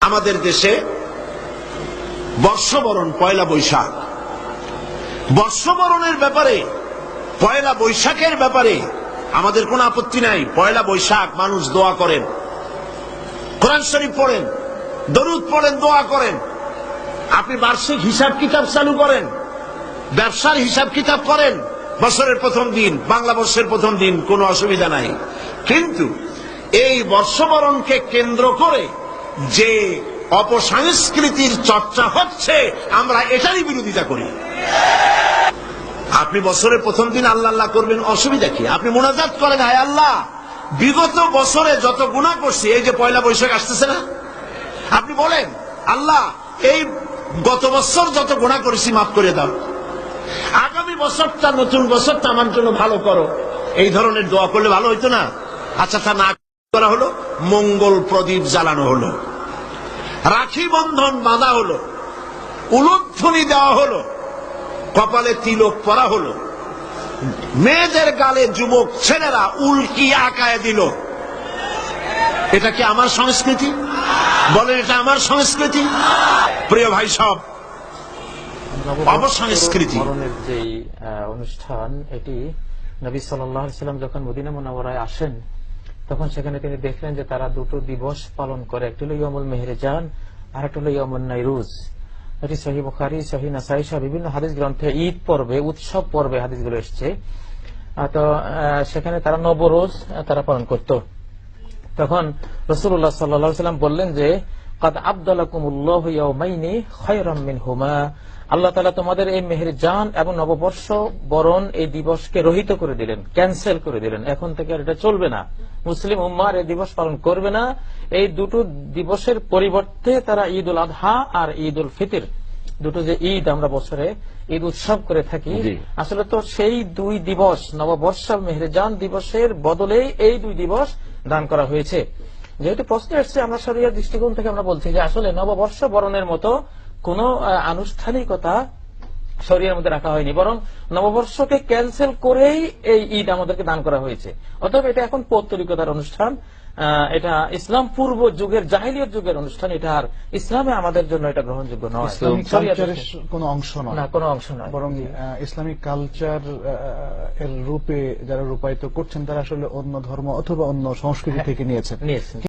আমাদের দেশে বর্ষবরণ পয়লা বৈশাখ। বর্ষবরণের ব্যাপারে, পয়লা বৈশাখের ব্যাপারে আমাদের কোনো আপত্তি নাই। পয়লা বৈশাখ মানুষ দোয়া করেন। কোরআন শরীফ পড়েন, দরুদ পড়েন, দোয়া করেন। আপনি বার্ষিক হিসাব কিতাব চালু করেন, ব্যবসার হিসাব কিতাব করেন, বছরের প্রথম দিন, বাংলা বর্ষের প্রথম দিন, কোনো অসুবিধা নাই। কিন্তু এই বর্ষবরণকে কেন্দ্র করে যে অপসংস্কৃতির চর্চা হচ্ছে, আমরা এটারই বিরোধিতা করি। আপনি বছরের প্রথম দিন আল্লাহ আল্লাহ করবেন, অসুবিধা কি? আপনি মোনাজাত করেন, হায় আল্লাহ! বিগত বছরে যত গুণা করছি, এই যে পয়লা বৈশাখ আসতেছে না? আপনি বলেন, আল্লাহ, এই গত বছর যত গুণা করেছি, মাফ করে দাও। আগামী বছরটা, নতুন বছরটা আমার জন্য ভালো করো। এই ধরনের দোয়া করলে ভালো হইতো না? আচ্ছা তা না করা হলো, মঙ্গল প্রদীপ জ্বালানো হলো। রাখি বন্ধন বাঁধা হলো, উলুধ্বনি দেওয়া হলো, কপালে তিলক পরা হলো। মেয়েদের গালে যুবক ছেলেরা উল্কি আকায় দিল। এটা কি আমার সংস্কৃতি? বলেন, এটা আমার সংস্কৃতি? প্রিয় ভাই সব, অপসংস্কৃতি। মরণের যে অনুষ্ঠান, এটি নবী সাল্লাম যখন মদিনা মোনাবরায় আসেন তখন সেখানে তিনি দেখলেন যে তারা দুটো দিবস পালন করে। একটি হল ইয়মুল মেহরেজান আর একটা হল ইয়মুল নাইরুজ। এটি সহি বুখারি সহি নাসাই সহ বিভিন্ন হাদিস গ্রন্থে ঈদ পর্বে, উৎসব পর্বে হাদিসগুলো এসছে। তো সেখানে তারা নবরোজ তারা পালন করত। তখন রসুল্লাহ সাল্লা সাল্লাম বললেন যে কাদ আবদালাকুমুল্লাহ ইয়াউমাইনি খায়রাম মিনহুমা। আল্লাহ তাআলা তোমাদের এই মেহের জান এবং নববর্ষ বরণ এই দিবসকে রহিত করে দিলেন ক্যান্সেল করে দিলেন। এখন থেকে আর এটা চলবে না। মুসলিম উম্মার এই দিবস পালন করবে না। এই দুটো দিবসের পরিবর্তে তারা ঈদ উল আদহা আর ঈদ উল ফিতর দুটো যে ঈদ আমরা বছরে ঈদ উৎসব করে থাকি আসলে তো সেই দুই দিবস নববর্ষ মেহরেজান দিবসের বদলে এই দুই দিবস দান করা হয়েছে। যেহেতু প্রশ্ন এসছে আমরা শরীরের দৃষ্টিকোণ থেকে আমরা বলছি যে আসলে নববর্ষ বরণের মতো কোন আনুষ্ঠানিকতা শরীরের মধ্যে রাখা হয়নি। বরং নববর্ষকে ক্যান্সেল করেই এই ঈদ আমাদেরকে দান করা হয়েছে। অতএব এটা এখন পৌত্তলিকতার অনুষ্ঠান। এটা ইসলাম পূর্ব যুগের জাহিলিয়ত যুগের অনুষ্ঠান। এটা আর ইসলামে আমাদের জন্য এটা গ্রহণযোগ্য নয়। কোনো অংশ নয়। না কোনো অংশ নয়। বরং ইসলামিক কালচার এর রূপে যারা রূপায়িত করছেন তারা আসলে অন্য ধর্ম অথবা অন্য সংস্কৃতি থেকে নিয়েছেন। নিয়েছেন।